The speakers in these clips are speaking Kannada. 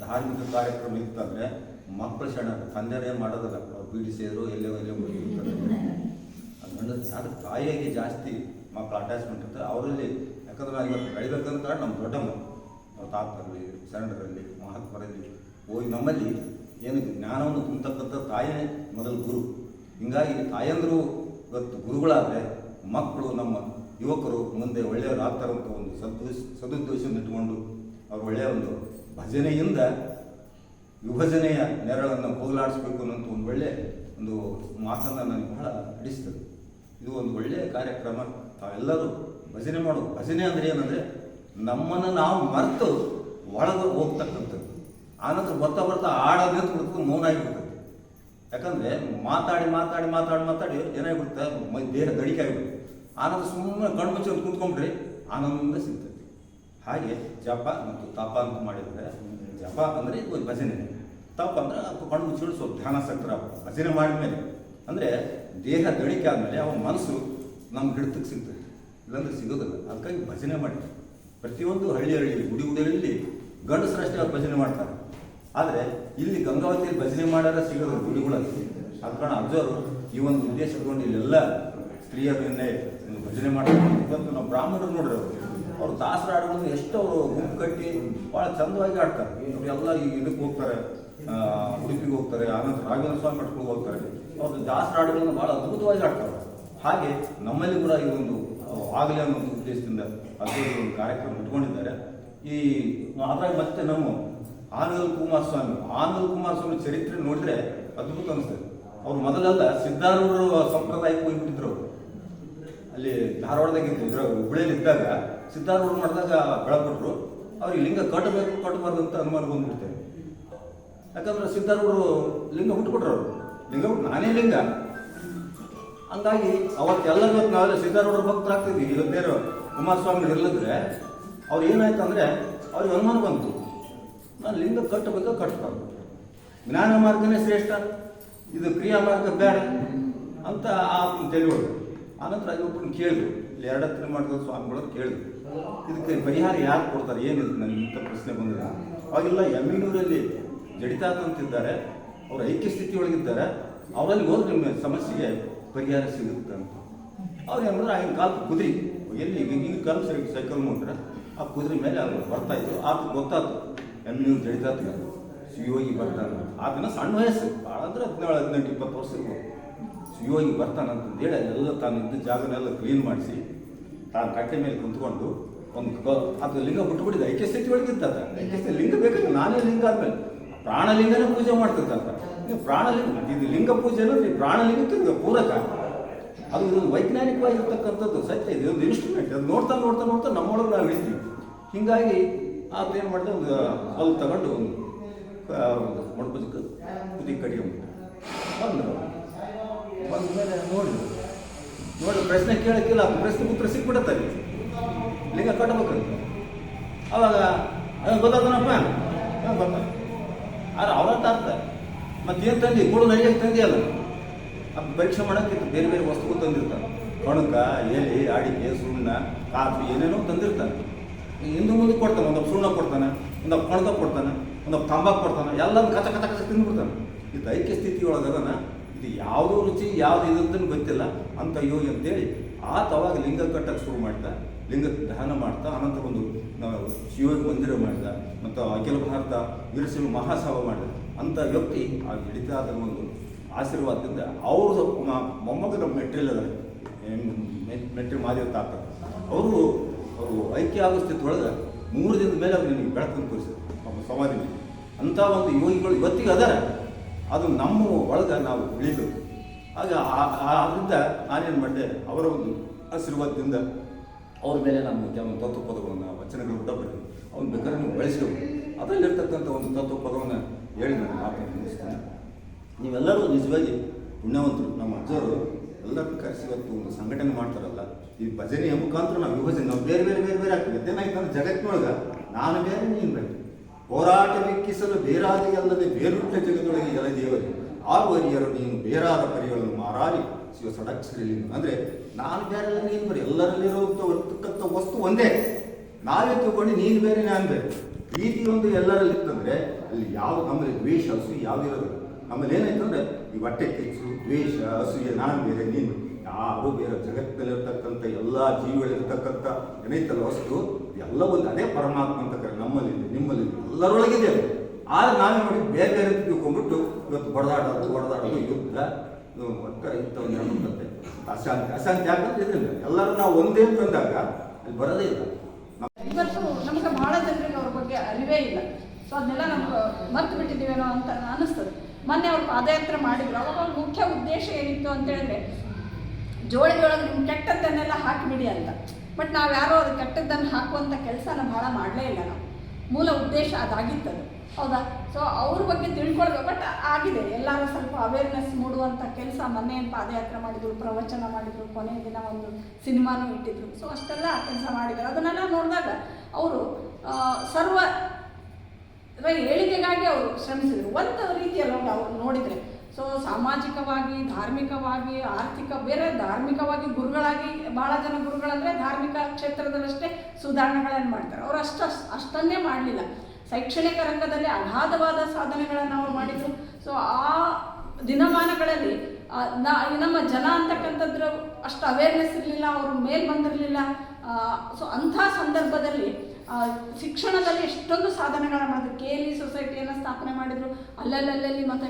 ಧಾರ್ಮಿಕ ಕಾರ್ಯಕ್ರಮ ಇತ್ತಂದ್ರೆ ಮಕ್ಕಳು ಸಣ್ಣ ತಂದೆಯವ್ರು ಏನು ಮಾಡೋದಲ್ಲ ಸೇರು ಎಲ್ಲೋ ಎಲ್ಲೋ ಮುಗಿದಿರ್ತಾರೆ ಅದು ತಾಯಿಗೆ ಜಾಸ್ತಿ ಮಕ್ಕಳ ಅಟ್ಯಾಚ್ಮೆಂಟ್ ಇರ್ತಾರೆ ಅವರಲ್ಲಿ ಯಾಕಂದ್ರೆ ನಾವು ಇವತ್ತು ಬೆಳಿಬೇಕಂತ ನಮ್ಮ ದೊಡ್ಡಮ್ಮ, ಅವ್ರ ತಾತರಲ್ಲಿ, ಶರಣರಲ್ಲಿ, ಮಹಾತ್ಮರಲ್ಲಿ ಹೋಗಿ ನಮ್ಮಲ್ಲಿ ಏನು ಜ್ಞಾನವನ್ನು ತುಂಬತಕ್ಕಂಥ ತಾಯಿನೇ ಮೊದಲು ಗುರು. ಹಿಂಗಾಗಿ ತಾಯಂದರು ಇವತ್ತು ಗುರುಗಳಾದರೆ ಮಕ್ಕಳು ನಮ್ಮ ಯುವಕರು ಮುಂದೆ ಒಳ್ಳೆಯವರು ಆಗ್ತಾರಂತ ಒಂದು ಸದ್ದು ಸದುದ್ದೇಶವನ್ನು ಇಟ್ಕೊಂಡು ಅವ್ರು ಒಳ್ಳೆಯ ಒಂದು ಭಜನೆಯಿಂದ ವಿಭಜನೆಯ ನೆರಳನ್ನು ಹೋಗಲಾಡಿಸ್ಬೇಕು ಅನ್ನೋಂಥ ಒಂದು ಒಳ್ಳೆಯ ಒಂದು ಮಾತನ್ನು ನನಗೆ ಬಹಳ ಹಿಡಿಸ್ತದೆ. ಇದು ಒಂದು ಒಳ್ಳೆಯ ಕಾರ್ಯಕ್ರಮ. ತಾವೆಲ್ಲರೂ ಭಜನೆ ಮಾಡು ಭಜನೆ ಅಂದರೆ ಏನಂದರೆ ನಮ್ಮನ್ನು ನಾವು ಮರೆತು ಒಳಗೆ ಹೋಗ್ತಕ್ಕಂಥದ್ದು. ಆನಂತರ ಬರ್ತಾ ಬರ್ತಾ ಆಡೋದೇ ನಿಂತ್ಬಿಡ್ತು ಮೌನ ಆಗಿಬಿಡ್ತದೆ. ಯಾಕಂದರೆ ಮಾತಾಡಿ ಮಾತಾಡಿ ಮಾತಾಡಿ ಮಾತಾಡಿ ಏನಾಗಿಬಿಡುತ್ತೆ? ಮೈ ದೇಹ ದಡಿಕೆ ಆಗಿಬಿಡುತ್ತೆ ಆನಂತರ ಸುಮ್ಮನೆ ಕಣ್ಮುಚ್ಚಿ ಕೂತ್ಕೊಂಡ್ರಿ ಆನಂದ ಸಿಗ್ತದೆ. ಹಾಗೆ ಜಪ ಮತ್ತು ತಪ ಅಂತ ಮಾಡಿದರೆ, ಜಪ ಅಂದರೆ ಒಂದು ಭಜನೆ. ತಪ ಅಂದರೆ ಅದು ಕಣ್ಣು ಮುಚ್ಚಿಕೊಂಡು ಸ್ವಲ್ಪ ಧ್ಯಾನಾಸಕ್ತರ ಭಜನೆ ಮಾಡಿದ್ಮೇಲೆ. ಅಂದರೆ ದೇಹ ದಳಿಕೆ ಆದಮೇಲೆ ಅವನ ಮನಸ್ಸು ನಮ್ಮ ಹಿಡಿತಕ್ಕೆ ಸಿಗ್ತದೆ. ಇಲ್ಲಾಂದ್ರೆ ಸಿಗೋದಿಲ್ಲ. ಅದಕ್ಕಾಗಿ ಭಜನೆ ಮಾಡಿ. ಪ್ರತಿಯೊಂದು ಹಳ್ಳಿ ಹಳ್ಳಿ ಗುಡಿ ಗುಡಿಯಲ್ಲಿ ಗಂಡಸರಷ್ಟೇ ಅವ್ರು ಭಜನೆ ಮಾಡ್ತಾರೆ. ಆದರೆ ಇಲ್ಲಿ ಗಂಗಾವತಿಯಲ್ಲಿ ಭಜನೆ ಮಾಡೋರ ಸಿಗೋದು ಗುಡಿಗಳಲ್ಲಿ. ಅದ ಕಾರಣ ಅಜ್ಜವರು ಈ ಒಂದು ಉದ್ದೇಶ ಇಲ್ಲೆಲ್ಲ ಸ್ತ್ರೀಯರನ್ನೇ ಒಂದು ಭಜನೆ ಮಾಡ್ತಾರೆ ಇವತ್ತು ನಾವು ಬ್ರಾಹ್ಮಣರು ನೋಡ್ರಿ ಅವರು ದಾಸರ ಹಾಡುಗಳನ್ನು ಎಷ್ಟು ಅವರು ಗುಂಪು ಕಟ್ಟಿ ಭಾಳ ಚಂದವಾಗಿ ಆಡ್ತಾರೆ. ಎಲ್ಲ ಈ ಇದಕ್ಕೆ ಹೋಗ್ತಾರೆ ಉಡುಪಿಗೆ ಹೋಗ್ತಾರೆ, ಆನಂತರ ರಾಘವೇಂದ್ರ ಸ್ವಾಮಿ ಮಠಕ್ಕೆ ಹೋಗ್ತಾರೆ. ಅವ್ರದ್ದು ದಾಸರ ಹಾಡುಗಳನ್ನು ಭಾಳ ಅದ್ಭುತವಾಗಿ ಆಡ್ತಾರೆ. ಹಾಗೆ ನಮ್ಮಲ್ಲಿ ಕೂಡ ಈ ಒಂದು ಆಗಲಿ ಅನ್ನೋ ಒಂದು ಉದ್ದೇಶದಿಂದ ಅದೇ ಒಂದು ಕಾರ್ಯಕ್ರಮ ಇಟ್ಕೊಂಡಿದ್ದಾರೆ. ಈ, ಅದ್ರಾಗ ಮತ್ತೆ ನಮ್ಮ ಆನಂದ ಕುಮಾರಸ್ವಾಮಿ ಆನಂದ ಕುಮಾರಸ್ವಾಮಿ ಚರಿತ್ರೆ ನೋಡಿದ್ರೆ ಅದ್ಭುತ ಅನಿಸ್ತದೆ ಅವ್ರು ಮೊದಲೆಲ್ಲ ಸಿದ್ಧಾರೂಢರು ಸಂಪ್ರದಾಯಕ್ಕೆ ಹೋಗಿಬಿಟ್ಟಿದ್ರು. ಅಲ್ಲಿ ಧಾರವಾಡದಾಗ ಇದ್ದು ಇದ್ರ ಹುಬ್ಳಿಯಲ್ಲಿ ಇದ್ದಾಗ ಸಿದ್ಧಾರೂಢ ಮಾಡಿದಾಗ ಬೆಳಕೊಟ್ರು ಅವ್ರಿಗೆ ಲಿಂಗ ಕಟ್ಟಬೇಕು, ಕಟ್ಟಬಾರ್ದು ಅಂತ ಅನುಮಾನ ಬಂದ್ಬಿಡ್ತೇವೆ ಯಾಕಂದ್ರೆ ಸಿದ್ಧಾರೂಢರು ಲಿಂಗ ಹುಟ್ಟುಕೊಟ್ರು ಅವರು. ಲಿಂಗ ನಾನೇ ಲಿಂಗ. ಹಂಗಾಗಿ ಅವತ್ತೆಲ್ಲ ಇವತ್ತು ನಾವೆಲ್ಲ ಸಿದ್ಧಾರೂಢರ ಭಕ್ತರಾಗ್ತಿದ್ವಿ ಬೇರೆ ಕುಮಾರಸ್ವಾಮಿ ಇರ್ಲಿದ್ರೆ ಅವ್ರು ಏನಾಯ್ತು ಅಂದ್ರೆ ಅವ್ರಿಗೆ ಅನುಮಾನ ಬಂತು. ನಾನು ಲಿಂಗ ಕಟ್ಟಬೇಕು ಕಟ್ಟಬಾರ್ದು. ಜ್ಞಾನ ಮಾರ್ಗನೇ ಶ್ರೇಷ್ಠ. ಇದು ಕ್ರಿಯಾ ಮಾರ್ಗ ಬೇಡ ಅಂತ ಆ ತಿಳಿಯೋದು ಆನಂತರ ಒಬ್ಬರನ್ನ ಕೇಳಿದ್ರು. ಇಲ್ಲಿ ಎರಡತ್ತಿನ ಮಾಡಿದ ಸ್ವಾಮಿಗಳು ಕೇಳಿದ್ರು. ಇದಕ್ಕೆ ಪರಿಹಾರ ಯಾರು ಕೊಡ್ತಾರೆ? ಏನು ನನಗೆ ಇಂಥ ಪ್ರಶ್ನೆ ಬಂದಿದೆ. ಅವಾಗೆಲ್ಲ ಎಮ್ಮಿನೂರಲ್ಲಿ ಜಡಿತಾತ ಅಂತಿದ್ದಾರೆ. ಅವ್ರು ಐಕ್ಯ ಸ್ಥಿತಿ ಒಳಗಿದ್ದಾರೆ ಅವರಲ್ಲಿ ಹೋದ್ರೆ ನಿಮ್ಮ ಸಮಸ್ಯೆಗೆ ಪರಿಹಾರ ಸಿಗುತ್ತೆ ಅಂತ. ಅವ್ರು ಏನಂದ್ರೆ ಆಗಿನ ಕಾಲದ ಕುದುರೆ. ಎಲ್ಲಿ? ಈಗ ಈಗ ಕಾಲ ಸರಿ ಸೈಕಲ್ ನೋಡ್ರೆ ಆ ಕುದುರೆ ಮೇಲೆ ಅವ್ರು ಬರ್ತಾ ಇದ್ರು. ಆತ ಗೊತ್ತಾಯ್ತು ಎಮ್ಮಿನೂರು ಜಡಿತಾತ ಶಿವಯೋಗಿ ಬರ್ತಾನೆ ಆತನ ಸಣ್ಣ ವಯಸ್ಸು. ಭಾಳ ಅಂದ್ರೆ ಹದಿನೇಳು, ಹದಿನೆಂಟು, ಇಪ್ಪತ್ತು ವರ್ಷ ಇರ್ಬೋದು. ಶಿವಯೋಗಿ ಬರ್ತಾನಂತಂದೇಳಿ ಹೇಳಿ ತಾನು ಇದ್ದ ಜಾಗನೆಲ್ಲ ಕ್ಲೀನ್ ಮಾಡಿಸಿ ತಾನು ಕಟ್ಟೆ ಮೇಲೆ ಕುಂತ್ಕೊಂಡು ಒಂದು ಅದು ಲಿಂಗ ಬಿಟ್ಬಿಟ್ಟಿದೆ ಐಕ್ಯ ಸ್ಥಿತಿ ಒಳಗಿತ್ತ ಐಕ್ಯ ಸ್ಥಿತಿ ಲಿಂಗ ಬೇಕಲ್ಲ ನಾನೇ ಲಿಂಗ ಆದ್ಮೇಲೆ ಪ್ರಾಣಲಿಂಗನೇ ಪೂಜೆ ಮಾಡ್ತಿರ್ತಾರ ನೀವು ಪ್ರಾಣಲಿಂಗ ಇದು ಲಿಂಗ ಪೂಜೆ ಅನ್ನೋದು ಪ್ರಾಣಲಿಂಗ ಪ್ರಾಣಲಿಂಗಕ್ಕೆ ಇದು ಪೂರಕ. ಅದು ಇದೊಂದು ವೈಜ್ಞಾನಿಕವಾಗಿರ್ತಕ್ಕಂಥದ್ದು ಸತ್ಯ. ಇದು ಒಂದು ಇನ್ಸ್ಟ್ರೂಮೆಂಟ್ ಅದು ನೋಡ್ತಾ ನೋಡ್ತಾ ನೋಡ್ತಾ ನಮ್ಮೊಳಗೆ ನಾವು ಇಳಿತೀವಿ ಹೀಗಾಗಿ ಆತ ಏನು ಮಾಡಿದೆ? ಒಂದು ಅಲ್ಲಿ ತಗೊಂಡು ಒಂದು ಕ- ಒಂದು ಮೊಣಪುಜಕ್ಕೆ ಕುದಿ ಕಡಿಯಂಬಿಟ್ಟು ಬಂದರು ಬಂದ ಮೇಲೆ ನೋಡಿದ್ರು. ನೋಡಿ, ಪ್ರಶ್ನೆ ಕೇಳೋಕ್ಕಿಲ್ಲ. ಪ್ರಶ್ನೆ ಉತ್ತರ ಅಲ್ಲಿ. ಲಿಂಗ ಕಟ್ಟಬೇಕಂತ. ಅವಾಗ ಅದನ್ನು ಗೊತ್ತಾಗ್ತಾನಪ್ಪ. ಹಾಂ ಗೊತ್ತ ಆದ್ರೆ ಅವ್ರಂತ ಅರ್ಥ. ಮತ್ತೇನು ತಂದಿ? ಕೂಡ ನಡಿಯಕ್ಕೆ ತಂದಿಯಲ್ಲ. ಅದು ಪರೀಕ್ಷೆ ಮಾಡೋಕೆ ಬೇರೆ ಬೇರೆ ವಸ್ತುಗಳು ತಂದಿರ್ತಾರೆ ಕಣಕ, ಎಲೆ, ಅಡಿಕೆ, ಸುಣ್ಣ, ಕಾಫಿ, ಏನೇನೋ ತಂದಿರ್ತಾನೆ ಹಿಂದೆ ಮುಂದೆ ಕೊಡ್ತಾನೆ. ಒಂದೊಬ್ಬ ಸುಣ್ಣ ಕೊಡ್ತಾನೆ, ಒಂದೊಬ್ಬ ಕಣಕ ಕೊಡ್ತಾನೆ, ಒಂದೊಬ್ಬ ತಂಬಾಕು ಕೊಡ್ತಾನೆ ಎಲ್ಲ ಕಚ ಕಚ ಕಚ ತಿಂದ್ಬಿಡ್ತಾನೆ. ಇದು ಐಕ್ಯ ಸ್ಥಿತಿ ಇದು ಯಾವುದು ರುಚಿ, ಯಾವ್ದು ಅಂತ ಗೊತ್ತಿಲ್ಲ. ಅಂತ ಯೋಗಿ ಅಂತೇಳಿ ಆತ ಅವಾಗ ಲಿಂಗ ಕಟ್ಟಕ್ಕೆ ಶುರು ಮಾಡ್ತಾ ಲಿಂಗಕ್ಕೆ ದಹನ ಮಾಡ್ತಾ ಅನಂತರ ಒಂದು ನಾವು ಶಿವಯೋಗಿ ಮಂದಿರ ಮಾಡಿದ. ಮತ್ತು ಅಖಿಲ ಭಾರತ, ವೀರಶೈವ ಮಹಾಸಭ ಮಾಡಿದ. ಅಂತ ವ್ಯಕ್ತಿ ಆ ಹಿಡಿತಾದ ಒಂದು ಆಶೀರ್ವಾದದಿಂದ ಅವರು ಮೊಮ್ಮಗನ ಮೆಟ್ರಿಲ್ ಅದ ಮೆಟ್ರಿ ಮಾದೇವ ತಾತ. ಅವರು ಅವರು ಐಕ್ಯ ಆಗೋ ಸ್ಥಿತಿ ಮೂರು ದಿನದ ಮೇಲೆ ಅವ್ರು ನಿಮಗೆ ಬೆಳಕನ್ನು ತೋರಿಸಿದ್ರು. ಸಮಾಧಿ. ಅಂಥ ಒಂದು ಯೋಗಿಗಳು ಇವತ್ತಿಗೆ ಅದಾರ. ಅದು ನಮ್ಮ ಒಳಗೆ ನಾವು ಉಳಿಬೇಕು ಆಗ ಆ- ಆ- ಅದರಿಂದ ನಾನೇನು ಮಾಡಿದೆ? ಅವರ ಒಂದು ಆಶೀರ್ವಾದದಿಂದ ಅವ್ರ ಮೇಲೆ ನಾನು ಕೆಲವೊಂದು ತತ್ವ ಪದಗಳನ್ನು ವಚನಗಳು ಊಟ ಬರೀ ಅವ್ನು ಬೇಕಾದ್ರೆ ನೀವು ಬಳಸ್ಬೇಕು ಅದರಲ್ಲಿರ್ತಕ್ಕಂಥ ಒಂದು ತತ್ವ ಪದವನ್ನು ಹೇಳಿ ನಾನು ಮಾತನ್ನು ಮುಗಿಸ್ತೇನೆ. ನೀವೆಲ್ಲರೂ ನಿಜವಾಗಿ ಪುಣ್ಯವಂತರು. ನಮ್ಮ ಅಜ್ಜರು ಎಲ್ಲರೂ ಕರೆಸಿ ಇವತ್ತು ಒಂದು ಸಂಘಟನೆ ಮಾಡ್ತಾರಲ್ಲ, ಈ ಭಜನೆಯ ಮುಖಾಂತರ ನಾವು ವಿಭಜನೆ, ನಾವು ಬೇರೆ ಬೇರೆ ಬೇರೆ ಬೇರೆ ಆಗ್ತೀವಿ. ಏನಾಯ್ತು ಜಗತ್ತಿನೊಳಗೆ ನಾನು ಬೇರೆ, ನೀನು ಬೇರೆ. ಹೋರಾಟ ಲೆಕ್ಕಿಸಲು ಬೇರಾದಿ ಅಲ್ಲದೆ ಬೇರುಟ್ಟ ಜಗದೊಳಗೆ ಎಲ್ಲ ದೇವರು. ಆರುವರಿಯರು ನೀನು ಬೇರಾದ ಪರಿಗಳನ್ನು ಮಾರಾಡಿ ಶಿವ ಸಡಕ್ಷರಿ ಅಂದ್ರೆ ನಾನು ಬೇರೆ ನೀನು ಬರೀ ಎಲ್ಲರಲ್ಲಿರುವಂಥ ವಸ್ತು ಒಂದೇ. ನಾವೇ ತಗೊಂಡು ನೀನು ಬೇರೆ, ನಾನು ಬೇರೆ. ರೀತಿ ಒಂದು ಎಲ್ಲರಲ್ಲಿ ಇತ್ತಂದ್ರೆ ಅಲ್ಲಿ ಯಾವ, ನಮ್ಮಲ್ಲಿ ದ್ವೇಷ, ಅಸೂಯೆ ಯಾವ್ದಿರೋದು ನಮ್ಮಲ್ಲಿ ಏನಾಯ್ತು ಅಂದ್ರೆ ಈ ಹೊಟ್ಟೆ ಕಿಚ್ಚು, ದ್ವೇಷ, ಅಸೂಯೆ, ನಾನು ಬೇರೆ, ನೀನು. ಯಾರು ಬೇರೆ ಜಗತ್ತಲ್ಲಿರ್ತಕ್ಕಂಥ ಎಲ್ಲ ಜೀವಿಗಳಿರ್ತಕ್ಕಂಥ ಏನೈತಲ್ಲ ವಸ್ತು ಎಲ್ಲ ಒಂದು ಅದೇ ಪರಮಾತ್ಮ ಅಂತ ಕರೆ ನಮ್ಮಲ್ಲಿ ನಿಮ್ಮಲ್ಲಿ ಎಲ್ಲರೊಳಗಿದೆ ಆದ್ರೆ ನಾವೇ ನೋಡಿ ಬೇರೆ ಬೇರೆ ತಿಳ್ಕೊಂಡ್ಬಿಟ್ಟು ಇವತ್ತು ಹೊಡೆದಾಡೋದು ಹೊಡೆದಾಡೋದು ಯುದ್ಧ, ಇದು ಇಂಥವನ್ನ ಬರುತ್ತೆ ಅಶಾಂತಿ. ಅಶಾಂತಿ ಯಾಕಂದ್ರೆ ಇದರಿಂದ ಎಲ್ಲರೂ ನಾವು ಒಂದೇ ಅಂತಂದಾಗ ಅಲ್ಲಿ ಬರೋದೇ ಇಲ್ಲ. ಇವತ್ತು ನಮ್ಗೆ ಬಹಳ ಜನರಿಗೆ ಅವ್ರ ಬಗ್ಗೆ ಅರಿವೇ ಇಲ್ಲ. ಸೊ ಅದನ್ನೆಲ್ಲ ನಮ್ಗೆ ಮರ್ತು ಬಿಟ್ಟಿದ್ದೀವೇನೋ ಅಂತ ಅನಿಸ್ತದೆ. ಮೊನ್ನೆ ಅವ್ರು ಪಾದಯಾತ್ರೆ ಮಾಡಿದ್ರು. ಅವಾಗ ಅವ್ರ ಮುಖ್ಯ ಉದ್ದೇಶ ಏನಿತ್ತು ಅಂತ ಹೇಳಿದ್ರೆ ಜೋಳಿಗೆಯೊಳಗೆ ನಿಮ್ಮ ಕೆಟ್ಟದ್ದನ್ನೆಲ್ಲ ಹಾಕಿಬಿಡಿ ಅಂತ. ಬಟ್ ನಾವು ಯಾರೋ ಅದು ಕೆಟ್ಟದ್ದನ್ನು ಹಾಕುವಂಥ ಕೆಲಸನ ಭಾಳ ಮಾಡಲೇ ಇಲ್ಲ ನಾವು. ಮೂಲ ಉದ್ದೇಶ ಅದಾಗಿತ್ತದು. ಹೌದಾ? ಸೊ ಅವ್ರ ಬಗ್ಗೆ ತಿಳ್ಕೊಳ್ಬೇಕು. ಬಟ್ ಆಗಿದೆ. ಎಲ್ಲರೂ ಸ್ವಲ್ಪ ಅವೇರ್ನೆಸ್ ಮೂಡುವಂಥ ಕೆಲಸ. ಮೊನ್ನೆ ಏನು ಪಾದಯಾತ್ರೆ ಮಾಡಿದ್ರು, ಪ್ರವಚನ ಮಾಡಿದ್ರು ಕೊನೆಯ ದಿನ ಒಂದು ಸಿನಿಮಾನೂ ಇಟ್ಟಿದ್ರು. ಸೊ ಅಷ್ಟೆಲ್ಲ ಕೆಲಸ ಮಾಡಿದ್ದಾರೆ. ಅದನ್ನೆಲ್ಲ ನೋಡಿದಾಗ ಅವರು ಸರ್ವ ಏಳಿಗೆಗಾಗಿ ಅವರು ಶ್ರಮಿಸಿದರು. ಒಂದು ರೀತಿಯಲ್ಲಿ ಅವರು ನೋಡಿದರೆ. ಸೊ ಸಾಮಾಜಿಕವಾಗಿ, ಧಾರ್ಮಿಕವಾಗಿ, ಆರ್ಥಿಕ, ಬೇರೆ ಧಾರ್ಮಿಕವಾಗಿ ಗುರುಗಳಾಗಿ ಭಾಳ ಜನ ಗುರುಗಳಂದರೆ ಧಾರ್ಮಿಕ ಕ್ಷೇತ್ರದಲ್ಲಷ್ಟೇ ಸುಧಾರಣೆಗಳನ್ನು ಮಾಡ್ತಾರೆ. ಅವರು ಅಷ್ಟು, ಅಷ್ಟನ್ನೇ ಮಾಡಲಿಲ್ಲ. ಶೈಕ್ಷಣಿಕ ರಂಗದಲ್ಲಿ ಅಗಾಧವಾದ ಸಾಧನೆಗಳನ್ನು ಅವರು ಮಾಡಿದರು. ಸೊ ಆ ದಿನಮಾನಗಳಲ್ಲಿ ನಮ್ಮ ಜನ ಅಂತಕ್ಕಂಥದ್ರ ಅಷ್ಟು ಅವೇರ್ನೆಸ್ ಇರಲಿಲ್ಲ, ಅವರು ಮೇಲ್ ಬಂದಿರಲಿಲ್ಲ. ಸೊ ಅಂಥ ಸಂದರ್ಭದಲ್ಲಿ ಶಿಕ್ಷಣದಲ್ಲಿ ಎಷ್ಟೊಂದು ಸಾಧನೆಗಳನ್ನು ಮಾಡಿದ್ರು. ಕೆ ಎಲ್ ಇ ಸೊಸೈಟಿಯನ್ನು ಸ್ಥಾಪನೆ ಮಾಡಿದರು. ಅಲ್ಲಲ್ಲಲ್ಲಿ ಮತ್ತು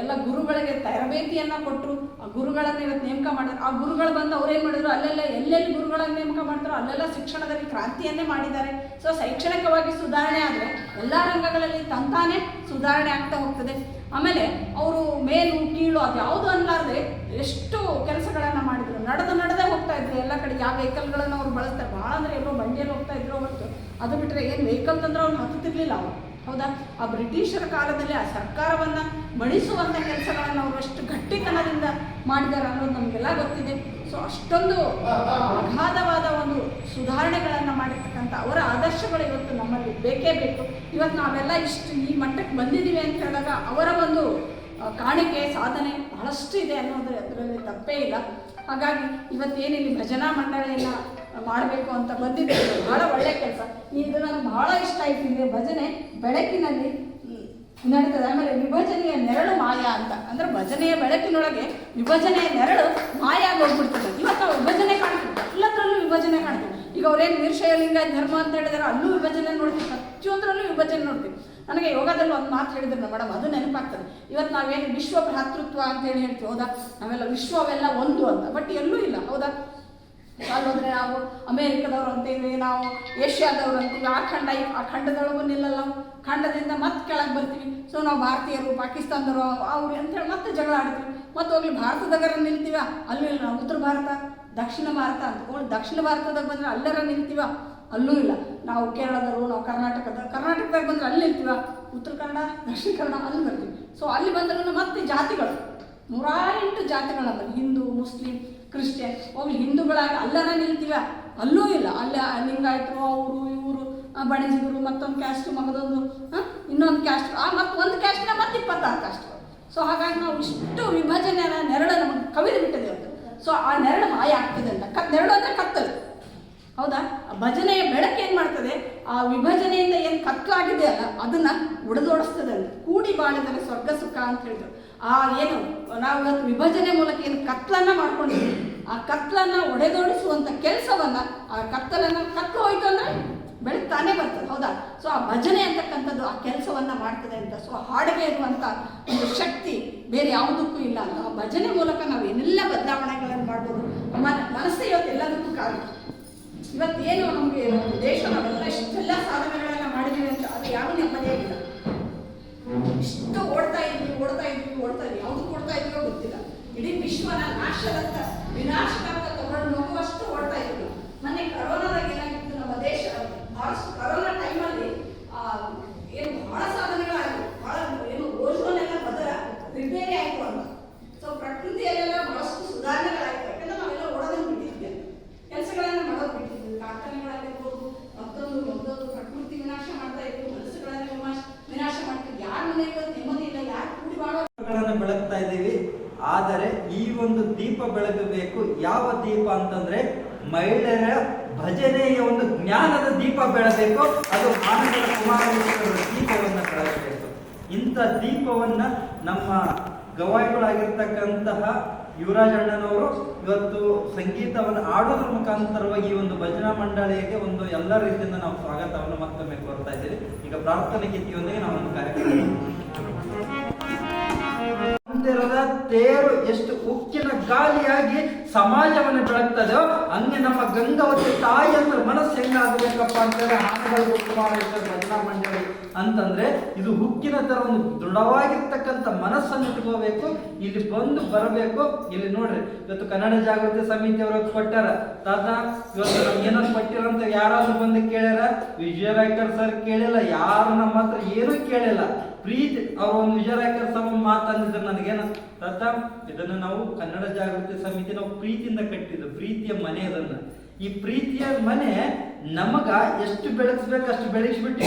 ಎಲ್ಲ ಗುರುಗಳಿಗೆ ತರಬೇತಿಯನ್ನು ಕೊಟ್ಟರು ಆ ಗುರುಗಳನ್ನ ಇವತ್ತು ನೇಮಕ ಮಾಡಿದ್ರು. ಆ ಗುರುಗಳು ಬಂದು ಅವ್ರೇನು ಮಾಡಿದ್ರು? ಅಲ್ಲೆಲ್ಲ ಎಲ್ಲೆಲ್ಲಿ ಗುರುಗಳನ್ನು ನೇಮಕ ಮಾಡ್ತಾರೋ ಅಲ್ಲೆಲ್ಲ ಶಿಕ್ಷಣದಲ್ಲಿ ಕ್ರಾಂತಿಯನ್ನೇ ಮಾಡಿದ್ದಾರೆ. ಸೊ ಶೈಕ್ಷಣಿಕವಾಗಿ ಸುಧಾರಣೆ ಆದರೆ ಎಲ್ಲ ರಂಗಗಳಲ್ಲಿ ತಂತಾನೆ ಸುಧಾರಣೆ ಆಗ್ತಾ ಹೋಗ್ತದೆ. ಆಮೇಲೆ ಅವರು ಮೇಲು, ಕೀಳು ಅದು ಯಾವುದು ಅನ್ಲಾರ್ದೆ ಎಷ್ಟು ಕೆಲಸಗಳನ್ನು ಮಾಡಿದ್ರು. ನಡೆದು ನಡೆದೇ ಹೋಗ್ತಾ ಇದ್ರು ಎಲ್ಲ ಕಡೆ. ಯಾವ ವೆಹಿಕಲ್ಗಳನ್ನು ಅವ್ರು ಬಳಸ್ತಾರೆ? ಭಾಳ ಅಂದರೆ ಎಲ್ಲೋ ಬಂಡಿಯಲ್ಲಿ ಹೋಗ್ತಾ ಇದ್ರು ಹೊರತು ಅದು ಬಿಟ್ಟರೆ ಏನು ವೆಹಿಕಲ್ ತಂದ್ರೆ ಅವ್ರು ಹತ್ತುತ್ತಿರ್ಲಿಲ್ಲ ಅವರು. ಹೌದಾ? ಆ ಬ್ರಿಟಿಷರ ಕಾಲದಲ್ಲಿ ಆ ಸರ್ಕಾರವನ್ನು ಮಣಿಸುವಂಥ ಕೆಲಸಗಳನ್ನು ಅವರು ಎಷ್ಟು ಗಟ್ಟಿತನದಿಂದ ಮಾಡಿದ್ದಾರೆ ಅನ್ನೋದು ನಮಗೆಲ್ಲ ಗೊತ್ತಿದೆ. ಸೊ ಅಷ್ಟೊಂದು ಅಗಾಧವಾದ ಒಂದು ಸುಧಾರಣೆಗಳನ್ನು ಮಾಡಿರ್ತಕ್ಕಂಥ ಅವರ ಆದರ್ಶಗಳು ಇವತ್ತು ನಮ್ಮಲ್ಲಿ ಬೇಕೇ ಬೇಕು. ಇವತ್ತು ನಾವೆಲ್ಲ ಇಷ್ಟು ಈ ಮಟ್ಟಕ್ಕೆ ಬಂದಿದ್ದೀವಿ ಅಂತ ಹೇಳಿದಾಗ ಅವರ ಒಂದು ಕಾಣಿಕೆ, ಸಾಧನೆ ಬಹಳಷ್ಟು ಇದೆ ಅನ್ನೋದು ಅದರಲ್ಲಿ ತಪ್ಪೇ ಇಲ್ಲ. ಹಾಗಾಗಿ ಇವತ್ತೇನಿಲ್ಲಿ ಭಜನಾ ಮಂಡಳಿಯನ್ನು ಮಾಡಬೇಕು ಅಂತ ಬಂದಿದ್ದೆ. ಬಹಳ ಒಳ್ಳೆ ಕೆಲಸ. ಇದು ನನಗೆ ಬಹಳ ಇಷ್ಟ ಆಯ್ತು. ಇಲ್ಲಿ ಭಜನೆ ಬೆಳಕಿನಲ್ಲಿ ನಡೀತದೆ. ಆಮೇಲೆ ವಿಭಜನೆಯ ನೆರಳು ಮಾಯಾ ಅಂತ. ಅಂದ್ರೆ ಭಜನೆಯ ಬೆಳಕಿನೊಳಗೆ ವಿಭಜನೆಯ ನೆರಳು ಮಾಯ ಆಗೋಗ್ಬಿಡ್ತದೆ ಇವತ್ತು ವಿಭಜನೆ ಕಾಣ್ತದೆ. ಎಲ್ಲದರಲ್ಲೂ ವಿಭಜನೆ ಕಾಣ್ತದೆ. ಈಗ ಅವ್ರೇನು ನಿರ್ಶಯಲಿಂಗ ಧರ್ಮ ಅಂತ ಹೇಳಿದಾರೆ, ಅಲ್ಲೂ ವಿಭಜನೆ ನೋಡ್ತೀವಿ. ಪ್ರತಿಯೊಂದರಲ್ಲೂ ವಿಭಜನೆ ನೋಡ್ತೀವಿ. ನನಗೆ ಯೋಗದಲ್ಲೂ ಒಂದು ಮಾತು ಹೇಳಿದ್ರು ಮೇಡಮ್ ಅದು ನೆನಪಾಗ್ತದೆ. ಇವತ್ತು ನಾವೇನು ವಿಶ್ವ ಭ್ರಾತೃತ್ವ ಅಂತ ಹೇಳಿ ಹೇಳ್ತೀವಿ, ಹೌದಾ? ನಾವೆಲ್ಲ ವಿಶ್ವವೆಲ್ಲ ಒಂದು ಅಂತ. ಬಟ್ ಎಲ್ಲೂ ಇಲ್ಲ, ಹೌದಾ? ಅಲ್ಲೋದ್ರೆ ನಾವು ಅಮೇರಿಕದವ್ರು ಅಂತೀವಿ, ನಾವು ಏಷ್ಯಾದವ್ರು ಅಂತೀವಿ. ಆ ಖಂಡ ಆ ಖಂಡದೊಳಗೂ ನಿಲ್ಲಲ್ಲ ಖಂಡದಿಂದ ಮತ್ತೆ ಕೆಳಗೆ ಬರ್ತೀವಿ. ಸೊ ನಾವು ಭಾರತೀಯರು, ಪಾಕಿಸ್ತಾನದವರು, ಅವ್ರು ಅಂತೇಳಿ ಮತ್ತೆ ಜಗಳ ಆಡ್ತೀವಿ. ಮತ್ತೆ ಹೋಗ್ಲಿ ಭಾರತದಾಗರ ನಿಲ್ತೀವ? ಅಲ್ಲೂ ಇಲ್ಲ. ನಾವು ಉತ್ತರ ಭಾರತ, ದಕ್ಷಿಣ ಭಾರತ ಹೋಗಿ ದಕ್ಷಿಣ ಭಾರತದಾಗ ಬಂದರೆ ಅಲ್ಲರ ನಿಲ್ತೀವ? ಅಲ್ಲೂ ಇಲ್ಲ. ನಾವು ಕೇರಳದವರು, ನಾವು ಕರ್ನಾಟಕದ ಕರ್ನಾಟಕದಾಗ ಬಂದರೆ ಅಲ್ಲಿ ನಿಲ್ತೀವ? ಉತ್ತರ ಕನ್ನಡ, ದಕ್ಷಿಣ ಕನ್ನಡ ಅಲ್ಲಿ ಬರ್ತೀವಿ. ಸೊ ಅಲ್ಲಿ ಬಂದ್ರೂ ಮತ್ತೆ ಜಾತಿಗಳು. ನೂರಾರೆಂಟು ಜಾತಿಗಳ ಹಿಂದೂ, ಮುಸ್ಲಿಂ ಕ್ರಿಶ್ಚಿಯನ್. ಹೋಗ್ಲಿ, ಹಿಂದೂಗಳಾಗಿ ಅಲ್ಲರ ನಿಲ್ತೀವ? ಅಲ್ಲೂ ಇಲ್ಲ. ಅಲ್ಲ, ಲಿಂಗಾಯತರು, ಅವರು, ಇವರು ಬಣಜಿಗರು, ಮತ್ತೊಂದು ಕ್ಯಾಸ್ಟ್ ಮಗದೊಂದು ಇನ್ನೊಂದು ಕ್ಯಾಸ್ಟ್ ಆ, ಮತ್ತು ಒಂದು ಕ್ಯಾಸ್ಟ್ನ ಮತ್ತೆ ಇಪ್ಪತ್ತಾರು ಕ್ಯಾಸ್ಟ್ ಸೊ ಹಾಗಾಗಿ ನಾವು ಇಷ್ಟು ವಿಭಜನೆಯ ನೆರಳು ನಮಗೆ ಕವಿದು ಬಿಟ್ಟಿದೆ ಅದು ಸೊ ಆ ನೆರಳು ಮಾಯ ಆಗ್ತದೆ ಅಂತ. ಕತ್, ನೆರಳು ಅಂದರೆ ಕತ್ತಲು. ಹೌದಾ? ಆ ಭಜನೆಯ ಬೆಳಕು ಏನು ಮಾಡ್ತದೆ? ಆ ವಿಭಜನೆಯಿಂದ ಏನು ಕತ್ತಲಾಗಿದೆ ಅಲ್ಲ, ಅದನ್ನ ಒಡೆದೋಡಿಸ್ತದೆ ಅಂತ. ಕೂಡಿ ಬಾಳಿದರೆ ಸ್ವರ್ಗ ಸುಖ ಅಂತ ಹೇಳಿದ್ರು. ಆ ಏನು, ನಾವು ಇವತ್ತು ವಿಭಜನೆ ಮೂಲಕ ಏನು ಕತ್ಲನ್ನ ಮಾಡ್ಕೊಂಡಿದ್ವಿ ಆ ಕತ್ಲನ್ನ ಒಡೆದೋಡಿಸುವಂತ ಕೆಲಸವನ್ನ ಆ ಕತ್ತಲನ್ನ ಕತ್ಲು ಹೋಯ್ತು ಅಂದ್ರೆ ಬೆಳಕು ತಾನೇ ಬರ್ತದೆ, ಹೌದಾ? ಸೊ ಆ ಭಜನೆ ಅಂತಕ್ಕಂಥದ್ದು ಆ ಕೆಲಸವನ್ನ ಮಾಡ್ತದೆ ಅಂತ ಸೊ ಹಾಡಿಗೆ ಇರುವಂಥ ಒಂದು ಶಕ್ತಿ ಬೇರೆ ಯಾವುದಕ್ಕೂ ಇಲ್ಲ ಅಂತ. ಆ ಭಜನೆ ಮೂಲಕ ನಾವು ಏನೆಲ್ಲ ಬದಲಾವಣೆಗಳನ್ನು ಮಾಡ್ಬೋದು? ಮನ ಮನಸ್ಸೇ ಇವತ್ತು ಎಲ್ಲದಕ್ಕೂ ಕಾರಣ. ಇವತ್ತೇನು ವಿಶ್ವನ ನಾಶದಂತ ವಿನಾಶದತ್ತ ತಗೊಂಡು ಹೋಗುವಷ್ಟು ಓಡ್ತಾ ಇದ್ವಿ ಮೊನ್ನೆ ಕರೋನಾದಾಗ ಏನಾಗಿತ್ತು ನಮ್ಮ ದೇಶ ಬಹಳಷ್ಟು ಕರೋನಾ ಟೈಮಲ್ಲಿ ಏನು ಬಹಳ ಸಾಧನೆಗಳಾಗಿವೆ ಬಹಳ ಏನು ಓಜೋನೆಲ್ಲ ಬದಲ ರಿಪೇರಿ ಆಯಿತು ಅಂತ ಸೊ ಪ್ರಕೃತಿಯಲ್ಲೆಲ್ಲ ಬಹಳಷ್ಟು ಸುಧಾರಣೆಗಳಾಯ್ತು ಯಾಕಂದ್ರೆ ನಾವೆಲ್ಲ ಓಡೋದನ್ನು ಬಿಟ್ಟಿದ್ವಿ ಕೆಲಸಗಳನ್ನ ಮಾಡೋದು ಬಿಟ್ಟಿದ್ವಿ ಕಾರ್ಖಾನೆಗಳಾಗಿರ್ಬೋದು ಮತ್ತೊಂದು ಮತ್ತೊಂದು ಪ್ರಕೃತಿ ವಿನಾಶ ಮಾಡ್ತಾ ಇದ್ವಿ ಮನಸ್ಸುಗಳನ್ನ ವಿನಾಶ ವಿನಾಶ ಮಾಡ್ತೀವಿ ಯಾರ ಮನೆ ಇವತ್ತು ನೆಮ್ಮದಿ ಇಲ್ಲ ಯಾರು ಕೂಡಿ ಬಾಳೋ ದೀಪಗಳನ್ನು ಬೆಳಗ್ತಾ ಇದ್ದೀವಿ ಆದರೆ ಈ ಒಂದು ದೀಪ ಬೆಳಗಬೇಕು ಯಾವ ದೀಪ ಅಂತಂದ್ರೆ ಮಹಿಳೆಯರ ಭಜನೆಯ ಒಂದು ಜ್ಞಾನದ ದೀಪ ಬೆಳಬೇಕು. ಅದು ಆನಂದರ ಕುಮಾರೇಶ್ವರರ ದೀಪವನ್ನು ಬೆಳಗಬೇಕು ಇಂಥ ದೀಪವನ್ನ ನಮ್ಮ ಗವಾಯಿಗಳಾಗಿರ್ತಕ್ಕಂತಹ ಯುವರಾಜ್ ಅಣ್ಣನವರು ಇವತ್ತು ಸಂಗೀತವನ್ನು ಆಡೋದ್ರ ಮುಖಾಂತರವಾಗಿ ಈ ಒಂದು ಭಜನಾ ಮಂಡಳಿಗೆ ಒಂದು ಎಲ್ಲ ರೀತಿಯಿಂದ ನಾವು ಸ್ವಾಗತವನ್ನು ಮತ್ತೊಮ್ಮೆ ಕೋರ್ತಾ ಇದ್ದೀವಿ. ಈಗ ಪ್ರಾರ್ಥನೆ ಗೀತೆಯೊಂದಿಗೆ ನಾವು ಒಂದು ಕಾರ್ಯಕ್ರಮ ತೇರು ಎಷ್ಟು ಉಕ್ಕಿನ ಗಾಲಿಯಾಗಿ ಸಮಾಜವನ್ನು ಬೆಳಗ್ತದೋ, ಹಂಗೆ ನಮ್ಮ ಗಂಗಾವತಿ ತಾಯಿ ಅಂದ್ರೆ ಮನಸ್ಸು ಹೆಂಗಾಗಬೇಕಪ್ಪ ಅಂತಂದ್ರೆ ಕುಮಾರೇಶ್ವರ ಭಜನಾ ಮಂಡಳಿ. ಅಂತಂದ್ರೆ ಇದು ಉಕ್ಕಿನ ತರ ಒಂದು ದೃಢವಾಗಿರ್ತಕ್ಕಂಥ ಮನಸ್ಸನ್ನು ಇಟ್ಕೋಬೇಕು, ಇಲ್ಲಿ ಬಂದು ಬರಬೇಕು. ಇಲ್ಲಿ ನೋಡ್ರಿ, ಇವತ್ತು ಕನ್ನಡ ಜಾಗೃತಿ ಸಮಿತಿ ಅವರು ಕೊಟ್ಟಾರ. ತಾತ, ಇವತ್ತು ನಮ್ಗೆ ಏನೋ ಕೊಟ್ಟಿರಂತ ಯಾರಾದ್ರೂ ಬಂದು ಕೇಳ್ಯಾರ? ವಿಜಯರಾಯ್ಕರ್ ಸರ್ ಕೇಳಿಲ್ಲ, ಯಾರು ನಮ್ಮ ಹತ್ರ ಏನೂ ಕೇಳಿಲ್ಲ. ಪ್ರೀತಿ, ಅವರು ಒಂದು ಸಮ ಮಾತಾಡಿದ್ರೆ ಒಂದು ಮಾತಂದಿದ್ರು ನನಗೇನ ತಾತ, ಇದನ್ನ ನಾವು ಕನ್ನಡ ಜಾಗೃತಿ ಸಮಿತಿ ನಾವು ಪ್ರೀತಿಯಿಂದ ಕಟ್ಟಿದ್ದು, ಪ್ರೀತಿಯ ಮನೆ ಅದನ್ನ. ಈ ಪ್ರೀತಿಯ ಮನೆ ನಮಗ ಎಷ್ಟು ಬೆಳೆಸ್ಬೇಕು ಅಷ್ಟು ಬೆಳೆಸ್ಬಿಟ್ಟು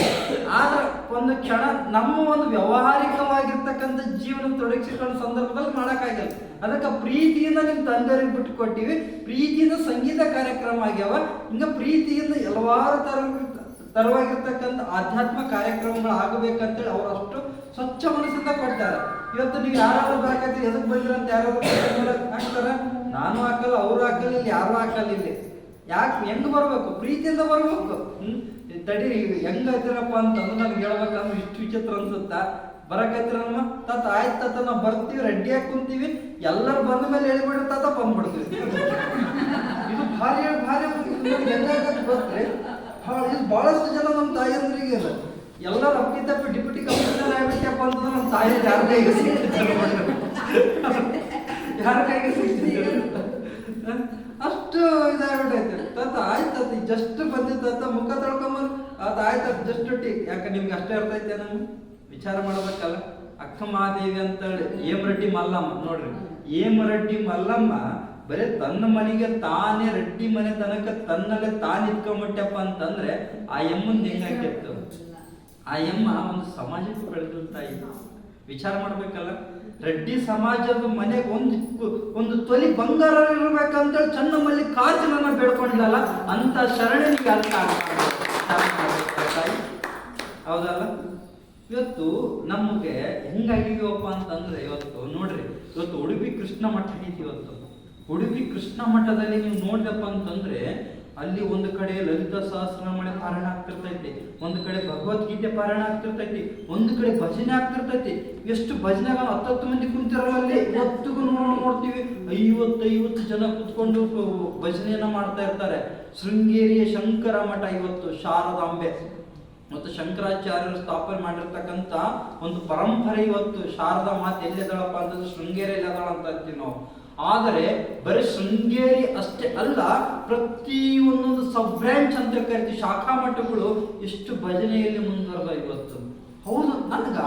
ಆದ್ರೆ ಒಂದು ಕ್ಷಣ ನಮ್ಮ ಒಂದು ವ್ಯವಹಾರಿಕವಾಗಿರ್ತಕ್ಕಂಥ ಜೀವನ ತೊಡಗಿಸಿಕೊಂಡ ಸಂದರ್ಭದಲ್ಲಿ ಮಾಡೋಕ್ಕಾಗಲ್ಲ. ಅದಕ್ಕೆ ಪ್ರೀತಿಯಿಂದ ನಿಮ್ಮ ತಂದೆಯವ್ರಿಗೆ ಬಿಟ್ಟು ಕೊಟ್ಟಿವಿ. ಪ್ರೀತಿಯಿಂದ ಸಂಗೀತ ಕಾರ್ಯಕ್ರಮ ಆಗ್ಯಾವ. ಹಿಂಗ ಪ್ರೀತಿಯಿಂದ ಹಲವಾರು ತರ ತರವಾಗಿರ್ತಕ್ಕಂಥ ಆಧ್ಯಾತ್ಮ ಕಾರ್ಯಕ್ರಮಗಳು ಆಗಬೇಕಂತೇಳಿ ಅವ್ರು ಅಷ್ಟು ಸ್ವಚ್ಛ ಮನಸ್ಸಿಂದ ಕೊಡ್ತಾರೆ. ಇವತ್ತು ನೀವು ಯಾರಾದ್ರೂ ಬರಕತ್ತೀರಿ ಎದಕ್ ಬಂದಿರ ಅಂತ ಯಾರು ಹಾಕ್ತಾರ? ನಾನು ಹಾಕಲ್ಲ, ಅವ್ರು ಹಾಕಲ್ಲ, ಇಲ್ಲಿ ಯಾರು ಹಾಕಲ್ಲ ಇಲ್ಲಿ. ಯಾಕೆ? ಹೆಂಗ್ ಬರ್ಬೇಕು? ಪ್ರೀತಿಯಿಂದ ಬರ್ಬೇಕು. ಹ್ಮ್? ತಡಿ, ಹೆಂಗ್ ಐತಿರಪ್ಪ ಅಂತಂದ್ರೆ ನನ್ಗೆ ಹೇಳ್ಬೇಕಂದ್ರೆ ಇಷ್ಟು ವಿಚಿತ್ರ ಅನ್ಸುತ್ತಾ. ಬರಕತ್ತಿರಮ್ಮ ತಾತ ಆಯ್ತು ತಾತ ನಾವು ಬರ್ತೀವಿ ರೆಡಿಯಾಗಿ ಕುಂತೀವಿ. ಎಲ್ಲರೂ ಬಂದ ಮೇಲೆ ಹೇಳಿಬಿಡ್ರಿ, ತಾತ ಬಂದ್ಬಿಡ್ತೀವಿ ಇದು ಭಾರಿ ಭಾರಿ ಗೊತ್ತ್ರಿ? ಭಾಳ ಇದು ಭಾಳಷ್ಟು ಜನ ನಮ್ಮ ತಾಯಿಯಂದ್ರಿಗೆ ಎಲ್ಲ ಅಪ್ಪಿ ಪಿಟಿ ಡಿಪ್ಯೂಟಿ ಕಮಿಷನರ್ ಆಗ್ಬಿಟ್ಟಪ್ಪ ಅಂತಂದ್ರೆ ನಮ್ಮ ತಾಯಿ ಯಾರ ಕೈಗೆ ಯಾರ ಕೈಗೆ ಅಷ್ಟು ಇದಾಗ್ಬಿಟ್ಟೈತೆ. ತಾತ, ಆಯ್ತು ಜಸ್ಟ್ ಬಂದಿತ್ತು ತಾತ ಮುಖ ತೊಳ್ಕೊಂಬಂದು ಆತ ಆಯ್ತು ಜಸ್ಟ್ ಟಿ, ಯಾಕೆ ನಿಮ್ಗೆ ಅಷ್ಟೇ ಅರ್ಥ ಐತೆ ನಮ್ಮ ವಿಚಾರ ಮಾಡ್ಬೇಕಲ್ಲ. ಅಕ್ಕ ಮಹಾದೇವಿ ಅಂತೇಳಿ ಏಮರೆಡ್ಡಿ ಮಲ್ಲಮ್ಮ, ನೋಡ್ರಿ. ಏಮರೆಡ್ಡಿ ಮಲ್ಲಮ್ಮ ಬರೀ ತನ್ನ ಮನೆಗೆ ತಾನೇ ರೆಡ್ಡಿ ಮನೆ ತನಕ ತನ್ನಲ್ಲೇ ತಾನು ಇಟ್ಕೊಂಡ್ಬಿಟ್ಟಪ್ಪ ಅಂತಂದ್ರೆ ಆ ಎಮ್ಮನ್ ಹೆಂಗಾಕಿತ್ತು ಆ ಎಮ್ಮ ಒಂದು ಸಮಾಜಕ್ಕೆ ಬೆಳೆದಿರ್ತಾ ಇತ್ತು ವಿಚಾರ ಮಾಡ್ಬೇಕಲ್ಲ? ರೆಡ್ಡಿ ಸಮಾಜದ ಮನೆಗೆ ಒಂದು ಒಂದು ತೊಲಿ ಬಂಗಾರ ಇರ್ಬೇಕಂತೇಳಿ ಚನ್ನಮ್ಮಲ್ಲಿ ಕಾಜಿನ ಬೇಡ್ಕೊಂಡಿಲ್ಲಲ್ಲ ಅಂತ ಶರಣನಿಗೆ ಅರ್ಥ. ವಿಚಾರ ಮಾಡ್ಬೇಕು ತಾಯಿ? ಹೌದಲ್ಲ? ಇವತ್ತು ನಮಗೆ ಹೆಂಗಾಗಿದೀವಪ್ಪ ಅಂತಂದ್ರೆ ಇವತ್ತು ನೋಡ್ರಿ ಇವತ್ತು ಉಡುಪಿ ಕೃಷ್ಣ ಮಠ ಐತಿ ಇವತ್ತು. ಉಡುಪಿ ಕೃಷ್ಣ ಮಠದಲ್ಲಿ ನೀವು ನೋಡಿದಪ್ಪ ಅಂತಂದ್ರೆ ಅಲ್ಲಿ ಒಂದು ಕಡೆ ಲಲಿತ ಸಹಸ್ರನಾಮಣೆ ಪಾರಾಯಣ ಆಗ್ತಿರ್ತೈತಿ, ಒಂದು ಕಡೆ ಭಗವದ್ಗೀತೆ ಪಾರಾಯಣ ಆಗ್ತಿರ್ತೈತಿ, ಒಂದು ಕಡೆ ಭಜನೆ ಆಗ್ತಿರ್ತೈತಿ. ಎಷ್ಟು ಭಜನೆಗಳು ಹತ್ತತ್ತು ಮಂದಿ ಕುಂತಿರಲ್ಲ ಅಲ್ಲಿ? ಇವತ್ತಿಗೂ ನೋಡ್ ನೋಡ್ತೀವಿ. ಐವತ್ತು ಐವತ್ತು ಜನ ಕುತ್ಕೊಂಡು ಭಜನೆಯನ್ನ ಮಾಡ್ತಾ ಇರ್ತಾರೆ. ಶೃಂಗೇರಿಯ ಶಂಕರ ಮಠ ಇವತ್ತು ಶಾರದಾಂಬೆ ಮತ್ತು ಶಂಕರಾಚಾರ್ಯರು ಸ್ಥಾಪನೆ ಮಾಡಿರ್ತಕ್ಕಂಥ ಒಂದು ಪರಂಪರೆ ಇವತ್ತು, ಶಾರದಾ ಮಾತೆ ಎಲ್ಲಿದ್ದಾಳಪ್ಪ ಅಂತಂದ್ರೆ ಶೃಂಗೇರಿಯಲ್ಲಿ ಅದಾಳ ಅಂತ ಅಂತೀವಿ ನಾವು. ಆದರೆ ಬರೀ ಶೃಂಗೇರಿ ಅಷ್ಟೇ ಅಲ್ಲ ಪ್ರತಿ ಒಂದೊಂದು ಸಬ್ ಬ್ರಾಂಚ್ ಅಂತ ಕರಿತೀವಿ. ಶಾಖಾ ಮಠಗಳು ಎಷ್ಟು ಭಜನೆಯಲ್ಲಿ ಮುಂದುವರೆದ ಇವತ್ತು. ಹೌದು, ನನ್ಗ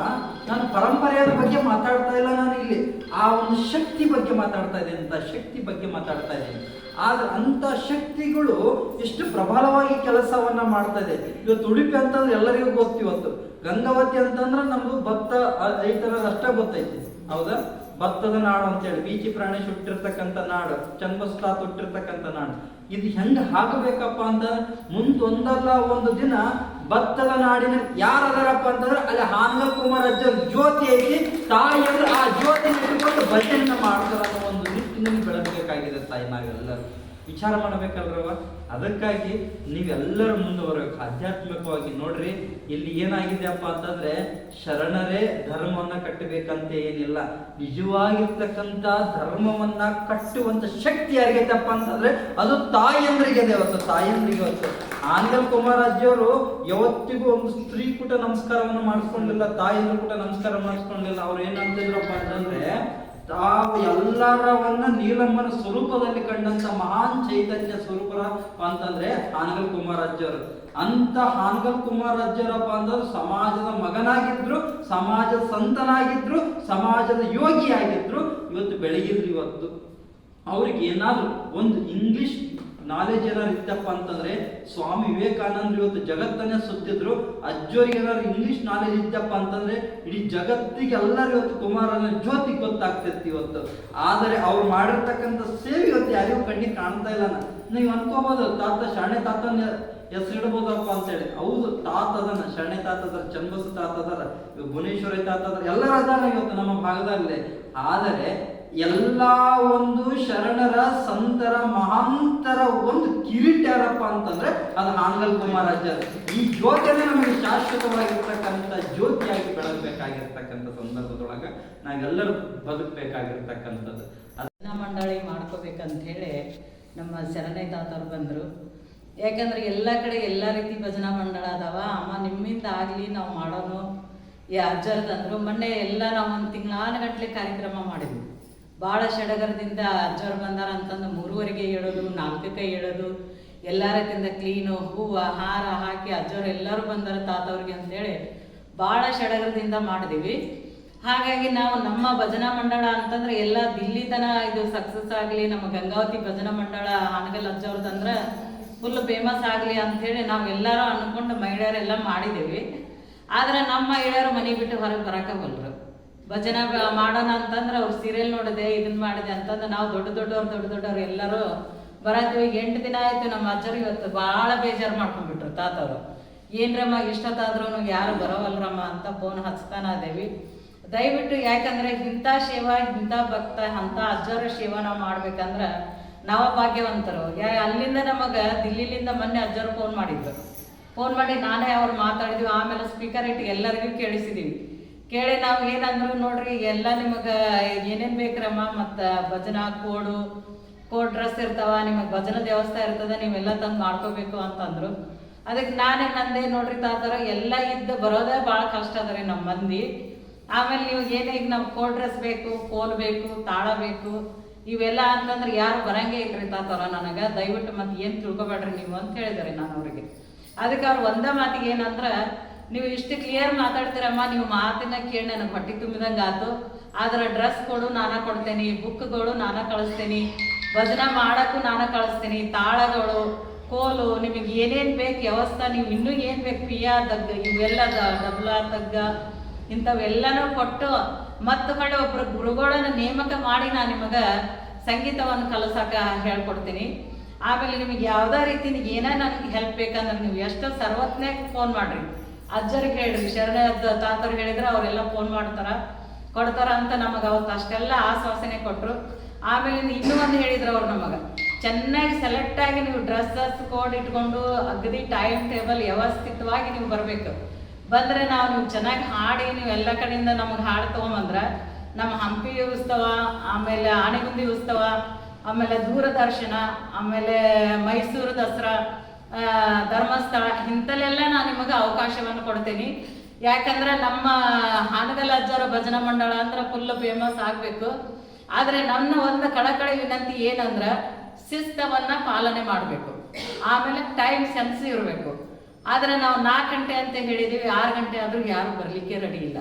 ನಾನು ಪರಂಪರೆಯ ಬಗ್ಗೆ ಮಾತಾಡ್ತಾ ಇಲ್ಲ ನಾನು ಇಲ್ಲಿ. ಆ ಒಂದು ಶಕ್ತಿ ಬಗ್ಗೆ ಮಾತಾಡ್ತಾ ಇದ್ದೀನಿ, ಅಂತ ಶಕ್ತಿ ಬಗ್ಗೆ ಮಾತಾಡ್ತಾ ಇದ್ದೀನಿ. ಆದ್ರೆ ಅಂತ ಶಕ್ತಿಗಳು ಎಷ್ಟು ಪ್ರಬಲವಾಗಿ ಕೆಲಸವನ್ನ ಮಾಡ್ತಾ ಇದೆ. ಇವತ್ತು ಉಡುಪಿ ಅಂತಂದ್ರೆ ಎಲ್ಲರಿಗೂ ಗೊತ್ತಿವತ್ತು ಗಂಗಾವತಿ ಅಂತಂದ್ರೆ ನಮ್ದು ಭಕ್ತ ರೈತರ ಅಷ್ಟೇ ಗೊತ್ತೈತಿ. ಹೌದಾ? ಭತ್ತದ ನಾಡು ಅಂತೇಳಿ ಬೀಚಿ ಪ್ರಾಣಿ ಸುಟ್ಟಿರ್ತಕ್ಕಂಥ ನಾಡು ಚನ್ನಬಸ್ತಾ ಹುಟ್ಟಿರ್ತಕ್ಕಂಥ ನಾಡು. ಇದು ಹೆಂಗ ಹಾಕಬೇಕಪ್ಪ ಅಂತ ಮುಂದೊಂದಲ್ಲ ಒಂದು ದಿನ ಭತ್ತದ ನಾಡಿನ ಯಾರದಾರಪ್ಪ ಅಂತಂದ್ರೆ ಅಲ್ಲಿ ಹಾನಲ ಕುಮಾರ್ ಅಜ್ಜ ಜ್ಯೋತಿ ಐತಿ ತಾಯಿ ಆ ಜ್ಯೋತಿ ಭಜನೆಯನ್ನ ಮಾಡ್ತಾರ ಅನ್ನೋ ಒಂದು ನಿಟ್ಟಿನಲ್ಲಿ ಬೆಳಗಬೇಕಾಗಿದೆ ತಾಯಿ ನಾವೆಲ್ಲರೂ. ವಿಚಾರ ಮಾಡಬೇಕಲ್ರವ ಅದಕ್ಕಾಗಿ ನೀವೆಲ್ಲರೂ ಮುಂದೆ ಬರಬೇಕು ಆಧ್ಯಾತ್ಮಿಕವಾಗಿ ನೋಡ್ರಿ, ಇಲ್ಲಿ ಏನಾಗಿದೆಯಪ್ಪ ಅಂತಂದ್ರೆ ಶರಣರೇ ಧರ್ಮವನ್ನ ಕಟ್ಟಬೇಕಂತ ಏನಿಲ್ಲ. ನಿಜವಾಗಿರ್ತಕ್ಕಂಥ ಧರ್ಮವನ್ನ ಕಟ್ಟುವಂತ ಶಕ್ತಿ ಯಾರಿಗೈತಪ್ಪ ಅಂತಂದ್ರೆ ಅದು ತಾಯಂದ್ರಿಗೆ ಇವತ್ತು ತಾಯಂದ್ರಿಗೆ ಇವತ್ತು ಆಂಗಲ್ ಕುಮಾರಾಜ್ಯವರು ಯಾವತ್ತಿಗೂ ಒಂದು ಸ್ತ್ರೀ ಕೂಟ ನಮಸ್ಕಾರವನ್ನು ಮಾಡಿಸ್ಕೊಂಡಿಲ್ಲ ತಾಯಂದ್ರು ಕೂಟ ನಮಸ್ಕಾರ ಮಾಡಿಸ್ಕೊಂಡಿಲ್ಲ. ಅವ್ರು ಏನಂತಿದ್ರಪ್ಪ ಅಂತಂದ್ರೆ ತಾವು ಎಲ್ಲರವನ್ನ ನೀಲಮ್ಮನ ಸ್ವರೂಪದಲ್ಲಿ ಕಂಡಂತ ಮಹಾನ್ ಚೈತನ್ಯ ಸ್ವರೂಪರ ಅಂತಂದ್ರೆ ಹಾನಗಲ್ ಅಜ್ಜರು ಅಂತ ಹಾನಗಲ್ ಕುಮಾರಾಜ್ಯರಪ್ಪ ಅಂತಂದ್ರೆ ಸಮಾಜದ ಮಗನಾಗಿದ್ರು, ಸಮಾಜದ ಸಂತನಾಗಿದ್ರು, ಸಮಾಜದ ಯೋಗಿಯಾಗಿದ್ರು. ಇವತ್ತು ಬೆಳಗಿದ್ರು ಇವತ್ತು. ಅವ್ರಿಗೆ ಏನಾದ್ರು ಒಂದು ಇಂಗ್ಲಿಷ್ ನಾಲೆಜ್ ಏನಾರು ಇತ್ತಪ್ಪ ಅಂತಂದ್ರೆ ಸ್ವಾಮಿ ವಿವೇಕಾನಂದ ಇವತ್ತು ಜಗತ್ತನ್ನ ಸುತ್ತಿದ್ರು, ಅಜ್ಜೋರಿಗೆ ಏನಾದ್ರು ಇಂಗ್ಲಿಷ್ ನಾಲೆಜ್ ಇತ್ತಪ್ಪ ಅಂತಂದ್ರೆ ಇಡೀ ಜಗತ್ತಿಗೆ ಎಲ್ಲರೂ ಇವತ್ತು ಕುಮಾರನ ಜ್ಯೋತಿ ಗೊತ್ತಾಗ್ತಿತ್ತು ಇವತ್ತು. ಆದರೆ ಅವ್ರು ಮಾಡಿರ್ತಕ್ಕಂಥ ಸೇವೆ ಇವತ್ತು ಯಾರಿಗೂ ಕಣ್ಣಿಗೆ ಕಾಣ್ತಾ ಇಲ್ಲ ನೀವು ಅನ್ಕೋಬಹುದು ತಾತ ಶಾಣೆ ತಾತನ ಹೆಸರಿಡ್ಬೋದಪ್ಪ ಅಂತೇಳಿ ಹೌದು, ತಾತ ಅದನ್ನ ಶರಣೆ ತಾತ ಅದರ, ಚನ್ನಬಸ ತಾತ ಅದಾರ, ಭುವನೇಶ್ವರಿ ತಾತ ಅದಾರ ಇವತ್ತು ನಮ್ಮ ಭಾಗದಲ್ಲಿ. ಆದರೆ ಎಲ್ಲಾ ಒಂದು ಶರಣರ ಸಂತರ ಮಹಾಂತರ ಒಂದು ಕಿರೀಟ ಯಾರಪ್ಪ ಅಂತಂದ್ರೆ ಅದು ಹಾನಗಲ್ ಕುಮಾರಾಚಾರ್ಯ ಈ ಜ್ಯೋತಿಯನ್ನೇ ನಮಗೆ ಶಾಶ್ವತವಾಗಿರ್ತಕ್ಕಂಥ ಜ್ಯೋತಿಯಾಗಿ ಬೆಳಗಬೇಕಾಗಿರ್ತಕ್ಕಂಥ ಸಂದರ್ಭದೊಳಗ ನಾವೆಲ್ಲರೂ ಬದುಕಬೇಕಾಗಿರ್ತಕ್ಕಂಥದ್ದು. ಅದನ್ನ ಮಂಡಳಿ ಮಾಡ್ಕೋಬೇಕಂತ ಹೇಳಿ ನಮ್ಮ ಶರಣೆ ತಾತರು ಬಂದರು. ಯಾಕಂದ್ರೆ ಎಲ್ಲ ಕಡೆ ಎಲ್ಲ ರೀತಿ ಭಜನಾ ಮಂಡಳ ಅದಾವ. ಅಮ್ಮ ನಿಮ್ಮಿಂದ ಆಗಲಿ ನಾವು ಮಾಡೋನು. ಈ ಅಜ್ಜರ್ದಂದ್ರು ಮೊನ್ನೆ ಎಲ್ಲ ನಾವು ಒಂದು ತಿಂಗಳಾನುಗಟ್ಲೆ ಕಾರ್ಯಕ್ರಮ ಮಾಡಿದ್ವಿ. ಭಾಳ ಸಡಗರದಿಂದ ಅಜ್ಜವ್ರು ಬಂದಾರ ಅಂತಂದು ಮೂರುವರೆಗೆ ಹೇಳೋದು, ನಾಲ್ಕಕ್ಕೆ ಹೇಳೋದು, ಎಲ್ಲರಕ್ಕಿಂತ ಕ್ಲೀನು ಹೂವು, ಹಾರ ಹಾಕಿ ಅಜ್ಜವ್ರು ಎಲ್ಲರೂ ಬಂದಾರ ತಾತವ್ರಿಗೆ ಅಂತೇಳಿ ಭಾಳ ಸಡಗರದಿಂದ ಮಾಡಿದೀವಿ. ಹಾಗಾಗಿ ನಾವು ನಮ್ಮ ಭಜನಾ ಮಂಡಳ ಅಂತಂದ್ರೆ ಎಲ್ಲ ದಿಲ್ಲಿ ತನ ಇದು ಸಕ್ಸಸ್ ಆಗಲಿ, ನಮ್ಮ ಗಂಗಾವತಿ ಭಜನಾ ಮಂಡಳ ಹಾನಗಲ್ ಅಂದ್ರೆ ಫುಲ್ ಫೇಮಸ್ ಆಗಲಿ ಅಂಥೇಳಿ ನಾವು ಎಲ್ಲರೂ ಅನ್ಕೊಂಡು ಮಹಿಳೆಯರೆಲ್ಲ ಮಾಡಿದ್ದೀವಿ ಆದ್ರೆ ನಮ್ಮ ಮಹಿಳೆಯರು ಮನೆ ಬಿಟ್ಟು ಹೊರಗೆ ಬರೋಕ್ಕಾಗಲ್ರು ಭಜನಾ ಮಾಡೋಣ ಅಂತಂದ್ರೆ ಅವ್ರು ಸೀರಿಯಲ್ ನೋಡಿದೆ ಇದನ್ನ ಮಾಡಿದೆ ಅಂತಂದ್ರೆ ನಾವು ದೊಡ್ಡ ದೊಡ್ಡವ್ರು ದೊಡ್ಡ ದೊಡ್ಡವ್ರು ಎಲ್ಲರೂ ಬರತ್ತೀವಿ ಎಂಟು ದಿನ ಆಯ್ತು ನಮ್ಮ ಅಜ್ಜರು ಇವತ್ತು ಭಾಳ ಬೇಜಾರು ಮಾಡ್ಕೊಂಡ್ಬಿಟ್ರು ತಾತವರು. ಏನ್ರಮ್ಮ ಇಷ್ಟೊತ್ತಾದ್ರೂ ಯಾರು ಬರೋವಲ್ರಮ್ಮ ಅಂತ ಫೋನ್ ಹಚ್ತಾನ ದೇವಿ. ದಯವಿಟ್ಟು ಯಾಕಂದ್ರೆ ಇಂಥ ಸೇವಾ, ಇಂಥ ಭಕ್ತ, ಅಂಥ ಅಜ್ಜರ ಸೇವಾ ನಾವು ಮಾಡ್ಬೇಕಂದ್ರೆ ನಾವ ಭಾಗ್ಯವಂತರು. ಯಾ, ಅಲ್ಲಿಂದ ನಮಗೆ ದಿಲ್ಲಿಲಿಂದ ಮೊನ್ನೆ ಅಜ್ಜರು ಫೋನ್ ಮಾಡಿದ್ರು. ಫೋನ್ ಮಾಡಿ ನಾನೇ ಅವ್ರು ಮಾತಾಡಿದ್ವಿ. ಆಮೇಲೆ ಸ್ಪೀಕರ್ ಇಟ್ಟು ಎಲ್ಲರಿಗೂ ಕೇಳಿಸಿದೀವಿ. ಕೇಳಿ ನಾವು ಏನಂದ್ರು ನೋಡ್ರಿ, ಎಲ್ಲ ನಿಮಗೆ ಏನೇನು ಬೇಕ್ರಮ್ಮ, ಮತ್ತು ಭಜನಾ, ಕೋಡು, ಕೋಡ್ ಡ್ರೆಸ್ ಇರ್ತಾವ, ನಿಮಗೆ ಭಜನದ ವ್ಯವಸ್ಥೆ ಇರ್ತದೆ, ನೀವೆಲ್ಲ ತಂದು ಮಾಡ್ಕೋಬೇಕು ಅಂತಂದ್ರು. ಅದಕ್ಕೆ ನಾನೇ ನಂದೇ ನೋಡ್ರಿ ತಾತರ, ಎಲ್ಲ ಇದ್ದು ಬರೋದೇ ಭಾಳ ಕಷ್ಟ ಅದ ರೀ ನಮ್ಮ ಮಂದಿ. ಆಮೇಲೆ ನೀವು ಏನೇ ಈಗ ನಾವು ಕೋಲ್ಡ್ ಡ್ರೆಸ್ ಬೇಕು, ಕೋಲ್ ಬೇಕು, ತಾಳ ಬೇಕು, ಇವೆಲ್ಲ ಅಂತಂದ್ರೆ ಯಾರು ಬರಂಗೇ ಇಲ್ರಿ ತಾತರ ನನಗೆ. ದಯವಿಟ್ಟು ಮತ್ತೆ ಏನು ತಿಳ್ಕೊಬೇಡ್ರಿ ನೀವು ಅಂತ ಹೇಳಿದ್ರಿ ನಾನು ಅವ್ರಿಗೆ. ಅದಕ್ಕೆ ಅವ್ರು ಒಂದೇ ಮಾತಿಗೆ ಏನಂದ್ರೆ ನೀವು ಇಷ್ಟು ಕ್ಲಿಯರ್ ಮಾತಾಡ್ತೀರಮ್ಮ, ನೀವು ಮಾತಿನ ಕೇಳಿ ನನಗೆ ಹೊಟ್ಟೆ ತುಂಬಿದಂಗೆ ಆತು ಆದ್ರೆ ಡ್ರೆಸ್ ಕೊಡು, ನಾನ ಕೊಡ್ತೇನೆ. ಬುಕ್ಗಳು ನಾನ ಕಳಿಸ್ತೇನೆ. ಭಜನ ಮಾಡೋಕ್ಕೂ ನಾನು ಕಳಿಸ್ತೀನಿ. ತಾಳಗಳು, ಕೋಲು, ನಿಮಗೆ ಏನೇನು ಬೇಕು ವ್ಯವಸ್ಥೆ, ನೀವು ಇನ್ನೂ ಏನು ಬೇಕು ಪಿಯಾ ದಗ್ಗ, ಇವೆಲ್ಲ ಡಬ್ಲ ತಗ್ಗ ಇಂಥವೆಲ್ಲನೂ ಕೊಟ್ಟು ಮತ್ತು ಕಡೆ ಒಬ್ಬರು ಗುರುಗಳನ್ನ ನೇಮಕ ಮಾಡಿ ನಾನು ನಿಮಗೆ ಸಂಗೀತವನ್ನು ಕಲಿಸೋಕೆ ಹೇಳ್ಕೊಡ್ತೀನಿ. ಆಮೇಲೆ ನಿಮಗೆ ಯಾವುದೇ ರೀತಿ ಏನೇ ನನಗೆ ಹೆಲ್ಪ್ ಬೇಕಂದ್ರೆ ನೀವು ಎಷ್ಟು ಸರ್ವತ್ನೇ ಫೋನ್ ಮಾಡ್ರಿ. ಅಜ್ಜರಿಗೆ ಹೇಳ್ರಿ ಶರಣ ತಾತರು ಹೇಳಿದ್ರೆ, ಅವರೆಲ್ಲ ಫೋನ್ ಮಾಡ್ತಾರ. ಕೊಡ್ತಾರ ಅಂತ ನಮಗೆ ಅವತ್ತು ಅಷ್ಟೆಲ್ಲ ಆಶ್ವಾಸನೆ ಕೊಟ್ಟರು ಆಮೇಲೆ ಇನ್ನೂ ಒಂದು ಹೇಳಿದ್ರು ಅವ್ರು ನಮಗೆ. ಚೆನ್ನಾಗಿ ಸೆಲೆಕ್ಟ್ ಆಗಿ ನೀವು ಡ್ರೆಸ್ಸಸ್ ಕೋಡ್ ಇಟ್ಕೊಂಡು ಅಗದಿ ಟೈಮ್ ಟೇಬಲ್ ವ್ಯವಸ್ಥಿತವಾಗಿ ನೀವು ಬರಬೇಕು. ಬಂದ್ರೆ ನಾವು ನೀವು ಚೆನ್ನಾಗಿ ಹಾಡಿ, ನೀವು ಎಲ್ಲ ಕಡೆಯಿಂದ ನಮಗೆ ಹಾಡು ತೊಗೊಂಬಂದ್ರೆ ನಮ್ಮ ಹಂಪಿ ಉತ್ಸವ, ಆಮೇಲೆ ಆನೆಗುಂದಿ ಉತ್ಸವ, ಆಮೇಲೆ ದೂರದರ್ಶನ, ಆಮೇಲೆ ಮೈಸೂರು ದಸರಾ ಧರ್ಮಸ್ಥಳ ಇಂಥಲ್ಲೆಲ್ಲ ನಾನು ನಿಮಗೆ ಅವಕಾಶವನ್ನು ಕೊಡ್ತೀನಿ. ಯಾಕಂದ್ರೆ ನಮ್ಮ ಹಾನಗಲ್ ಅಜ್ಜರ ಭಜನಾ ಮಂಡಳ ಅಂದ್ರೆ ಫುಲ್ ಫೇಮಸ್ ಆಗಬೇಕು. ಆದರೆ ನನ್ನ ಒಂದು ಕಳಕಳಿ ವಿನಂತಿ ಏನಂದ್ರ ಶಿಸ್ತವನ್ನ ಪಾಲನೆ ಮಾಡಬೇಕು. ಆಮೇಲೆ ಟೈಮ್ ಸೆನ್ಸ್ ಇರಬೇಕು. ಆದರೆ ನಾವು ನಾಲ್ಕು ಗಂಟೆ ಅಂತ ಹೇಳಿದೀವಿ, ಆರು ಗಂಟೆ ಆದ್ರೂ ಯಾರು ಬರಲಿಕ್ಕೆ ರೆಡಿ ಇಲ್ಲ.